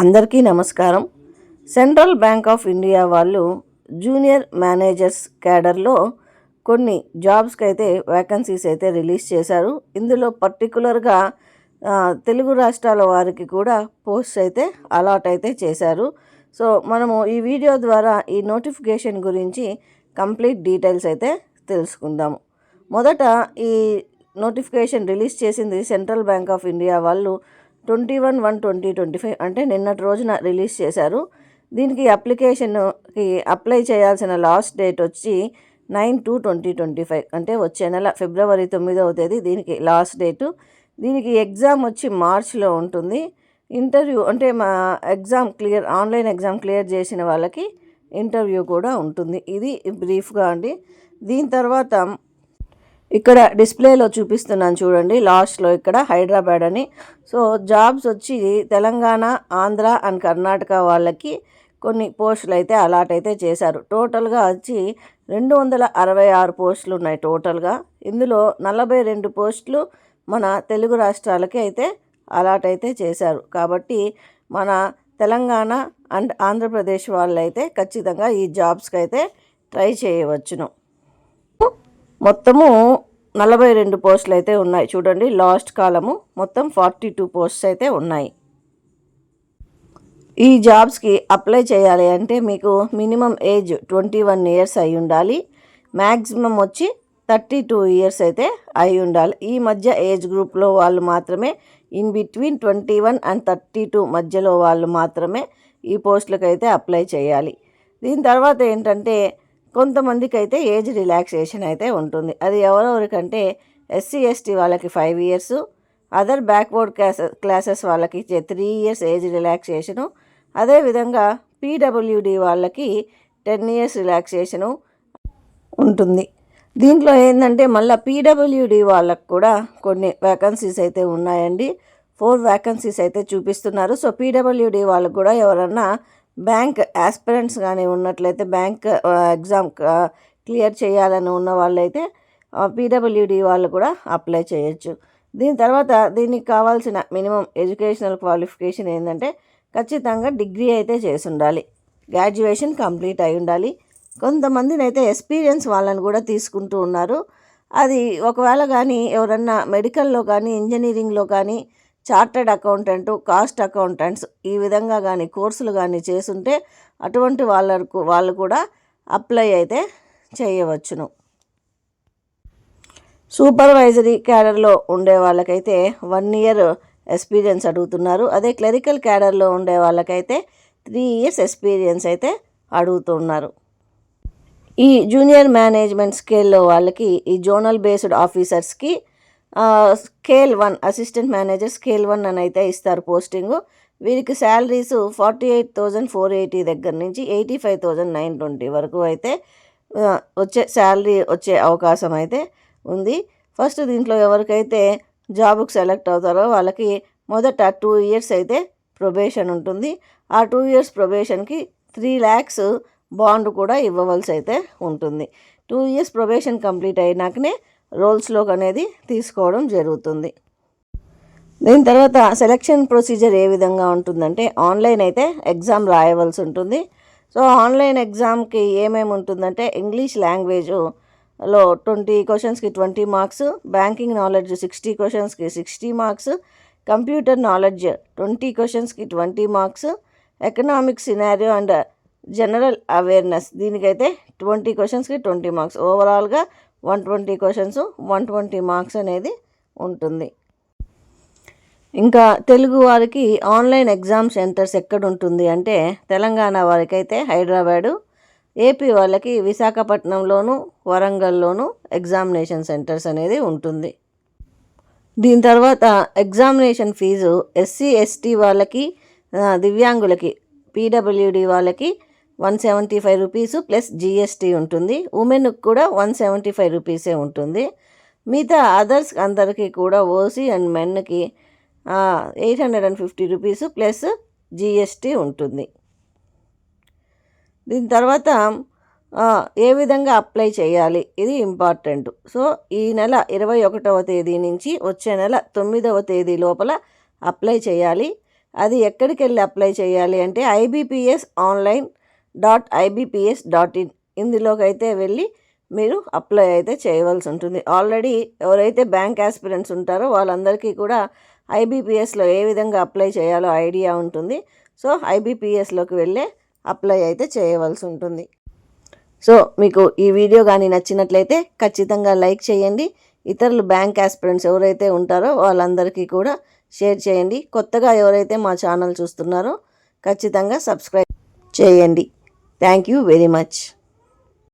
అందరికీ నమస్కారం. Central Bank of India వాళ్ళు జూనియర్ మేనేజర్స్ క్యాడర్లో కొన్ని జాబ్స్కి అయితే వేకెన్సీస్ అయితే రిలీజ్ చేశారు. ఇందులో పర్టికులర్గా తెలుగు రాష్ట్రాల వారికి కూడా పోస్ట్ అయితే అలాట్ అయితే చేశారు. సో మనము ఈ వీడియో ద్వారా ఈ నోటిఫికేషన్ గురించి కంప్లీట్ డీటెయిల్స్ అయితే తెలుసుకుందాము. మొదట ఈ నోటిఫికేషన్ రిలీజ్ చేసింది సెంట్రల్ బ్యాంక్ ఆఫ్ ఇండియా వాళ్ళు twenty one one twenty twenty five అంటే నిన్నటి రోజున రిలీజ్ చేశారు. దీనికి అప్లికేషన్కి అప్లై చేయాల్సిన లాస్ట్ డేట్ వచ్చి nine two twenty twenty five అంటే వచ్చే నెల ఫిబ్రవరి తొమ్మిదవ తేదీ దీనికి లాస్ట్ డేటు. దీనికి ఎగ్జామ్ వచ్చి మార్చ్లో ఉంటుంది. ఇంటర్వ్యూ అంటే మా exam clear online exam clear చేసిన వాళ్ళకి ఇంటర్వ్యూ కూడా ఉంటుంది. ఇది బ్రీఫ్గా అండి. దీని తర్వాత ఇక్కడ డిస్ప్లేలో చూపిస్తున్నాను చూడండి లాస్ట్లో ఇక్కడ హైదరాబాద్ అని. సో జాబ్స్ వచ్చి తెలంగాణ ఆంధ్ర అండ్ కర్ణాటక వాళ్ళకి కొన్ని పోస్టులు అయితే అలాట్ అయితే చేశారు. టోటల్గా వచ్చి రెండు వందల అరవై ఆరు పోస్టులు ఉన్నాయి టోటల్గా. ఇందులో నలభై రెండు పోస్టులు మన తెలుగు రాష్ట్రాలకి అయితే అలాట్ అయితే చేశారు. కాబట్టి మన తెలంగాణ అండ్ ఆంధ్రప్రదేశ్ వాళ్ళు అయితే ఖచ్చితంగా ఈ జాబ్స్కి అయితే ట్రై చేయవచ్చును. మొత్తము నలభై రెండు పోస్టులు అయితే ఉన్నాయి. చూడండి లాస్ట్ కాలము మొత్తం ఫార్టీ టూ పోస్ట్స్ అయితే ఉన్నాయి. ఈ జాబ్స్కి అప్లై చేయాలి అంటే మీకు minimum age twenty one years అయి ఉండాలి. మ్యాక్సిమం వచ్చి థర్టీ టూ ఇయర్స్ అయితే అయి ఉండాలి. ఈ మధ్య ఏజ్ గ్రూప్లో వాళ్ళు మాత్రమే in between twenty one and thirty two మధ్యలో వాళ్ళు మాత్రమే ఈ పోస్టులకు అయితే అప్లై చేయాలి. దీని తర్వాత ఏంటంటే కొంతమందికి అయితే ఏజ్ రిలాక్సేషన్ అయితే ఉంటుంది. అది ఎవరెవరికంటే ఎస్సీ ఎస్టీ వాళ్ళకి five years other backward classes classes వాళ్ళకి ఇచ్చే త్రీ ఇయర్స్ ఏజ్ రిలాక్సేషను అదేవిధంగా పీడబ్ల్యూడి వాళ్ళకి టెన్ ఇయర్స్ రిలాక్సేషను ఉంటుంది. దీంట్లో ఏంటంటే మళ్ళీ పీడబ్ల్యూడి వాళ్ళకు కూడా కొన్ని వేకన్సీస్ అయితే ఉన్నాయండి. ఫోర్ వ్యాకన్సీస్ అయితే చూపిస్తున్నారు. సో పీడబ్ల్యూడి వాళ్ళకు కూడా ఎవరన్నా బ్యాంక్ ఆస్పిరెంట్స్ కానీ ఉన్నట్లయితే బ్యాంక్ ఎగ్జామ్ క్లియర్ చేయాలని ఉన్న వాళ్ళైతే పీడబ్ల్యూడి వాళ్ళు కూడా అప్లై చేయొచ్చు. దీని తర్వాత దీనికి కావాల్సిన మినిమం ఎడ్యుకేషనల్ క్వాలిఫికేషన్ ఏంటంటే ఖచ్చితంగా డిగ్రీ అయితే చేసి ఉండాలి గ్రాడ్యుయేషన్ కంప్లీట్ అయి ఉండాలి. కొంతమందిని అయితే ఎక్స్పీరియన్స్ వాళ్ళని కూడా తీసుకుంటూ ఉన్నారు. అది ఒకవేళ కానీ ఎవరన్నా మెడికల్లో కానీ ఇంజనీరింగ్లో కానీ చార్టర్డ్ అకౌంటెంట్ కాస్ట్ అకౌంటెంట్స్ ఈ విధంగా కానీ కోర్సులు కానీ చేస్తుంటే అటువంటి వాళ్ళకు వాళ్ళు కూడా అప్లై అయితే చేయవచ్చును. సూపర్వైజరీ క్యాడర్లో ఉండే వాళ్ళకైతే వన్ ఇయర్ ఎక్స్పీరియన్స్ అడుగుతున్నారు. అదే క్లరికల్ క్యాడర్లో ఉండే వాళ్ళకైతే త్రీ ఇయర్స్ ఎక్స్పీరియన్స్ అయితే అడుగుతున్నారు. ఈ జూనియర్ మేనేజ్మెంట్ స్కేల్లో వాళ్ళకి ఈ zonal based ఆఫీసర్స్కి scale one assistant manager scale one అని అయితే ఇస్తారు పోస్టింగు. వీరికి salaries forty eight thousand four eighty దగ్గర నుంచి eighty five thousand nine twenty వరకు అయితే వచ్చే శాలరీ వచ్చే అవకాశం అయితే ఉంది. ఫస్ట్ దీంట్లో ఎవరికైతే జాబ్కి సెలెక్ట్ అవుతారో వాళ్ళకి మొదట టూ ఇయర్స్ అయితే ప్రొబేషన్ ఉంటుంది. ఆ టూ ఇయర్స్ ప్రొబేషన్కి త్రీ ల్యాక్స్ బాండ్ కూడా ఇవ్వవలసి అయితే ఉంటుంది. టూ ఇయర్స్ ప్రొబేషన్ కంప్లీట్ అయినాకనే రోల్స్లోకి అనేది తీసుకోవడం జరుగుతుంది. దీని తర్వాత సెలక్షన్ ప్రొసీజర్ ఏ విధంగా ఉంటుందంటే ఆన్లైన్ అయితే ఎగ్జామ్ రాయవలసి ఉంటుంది. సో ఆన్లైన్ ఎగ్జామ్కి ఏమేమి ఉంటుందంటే ఇంగ్లీష్ లాంగ్వేజ్లో ట్వంటీ క్వశ్చన్స్కి twenty marks banking knowledge sixty క్వశ్చన్స్కి sixty marks computer knowledge twenty క్వశ్చన్స్కి twenty marks economic scenario and general awareness దీనికైతే ట్వంటీ క్వశ్చన్స్కి ట్వంటీ మార్క్స్. ఓవరాల్గా one twenty questions one twenty marks అనేది ఉంటుంది. ఇంకా తెలుగు వారికి ఆన్లైన్ ఎగ్జామ్ సెంటర్స్ ఎక్కడ ఉంటుంది అంటే తెలంగాణ వారికైతే హైదరాబాదు ఏపీ వాళ్ళకి విశాఖపట్నంలోను వరంగల్లోను ఎగ్జామినేషన్ సెంటర్స్ అనేది ఉంటుంది. దీని తర్వాత ఎగ్జామినేషన్ ఫీజు ఎస్సీ ఎస్టీ వాళ్ళకి దివ్యాంగులకి పీడబ్ల్యూడి వాళ్ళకి one seventy five rupees plus GST ఉంటుంది. ఉమెన్కి కూడా వన్ సెవెంటీ ఫైవ్ రూపీసే ఉంటుంది. మిగతా అదర్స్ అందరికీ కూడా OC and మెన్కి eight hundred and fifty rupees plus GST ఉంటుంది. దీని తర్వాత ఏ విధంగా అప్లై చేయాలి? ఇది ఇంపార్టెంట్. సో ఈ నెల ఇరవై ఒకటవ తేదీ నుంచి వచ్చే నెల తొమ్మిదవ తేదీ లోపల అప్లై చేయాలి. అది ఎక్కడికి వెళ్ళి అప్లై చేయాలి అంటే IBPS online dot IBPS dot in ఇందులోకి అయితే వెళ్ళి మీరు అప్లై అయితే చేయవలసి ఉంటుంది. ఆల్రెడీ ఎవరైతే బ్యాంక్ ఆస్పిరెంట్స్ ఉంటారో వాళ్ళందరికీ కూడా ఐబీపీఎస్లో ఏ విధంగా అప్లై చేయాలో ఐడియా ఉంటుంది. సో ఐబీపీఎస్లోకి వెళ్ళే అప్లై అయితే చేయవలసి ఉంటుంది. సో మీకు ఈ వీడియో కానీ నచ్చినట్లయితే ఖచ్చితంగా లైక్ చేయండి. ఇతరులు బ్యాంక్ ఆస్పిరెంట్స్ ఎవరైతే ఉంటారో వాళ్ళందరికీ కూడా షేర్ చేయండి. కొత్తగా ఎవరైతే మా ఛానల్ చూస్తున్నారో ఖచ్చితంగా సబ్స్క్రైబ్ చేయండి. Thank you very much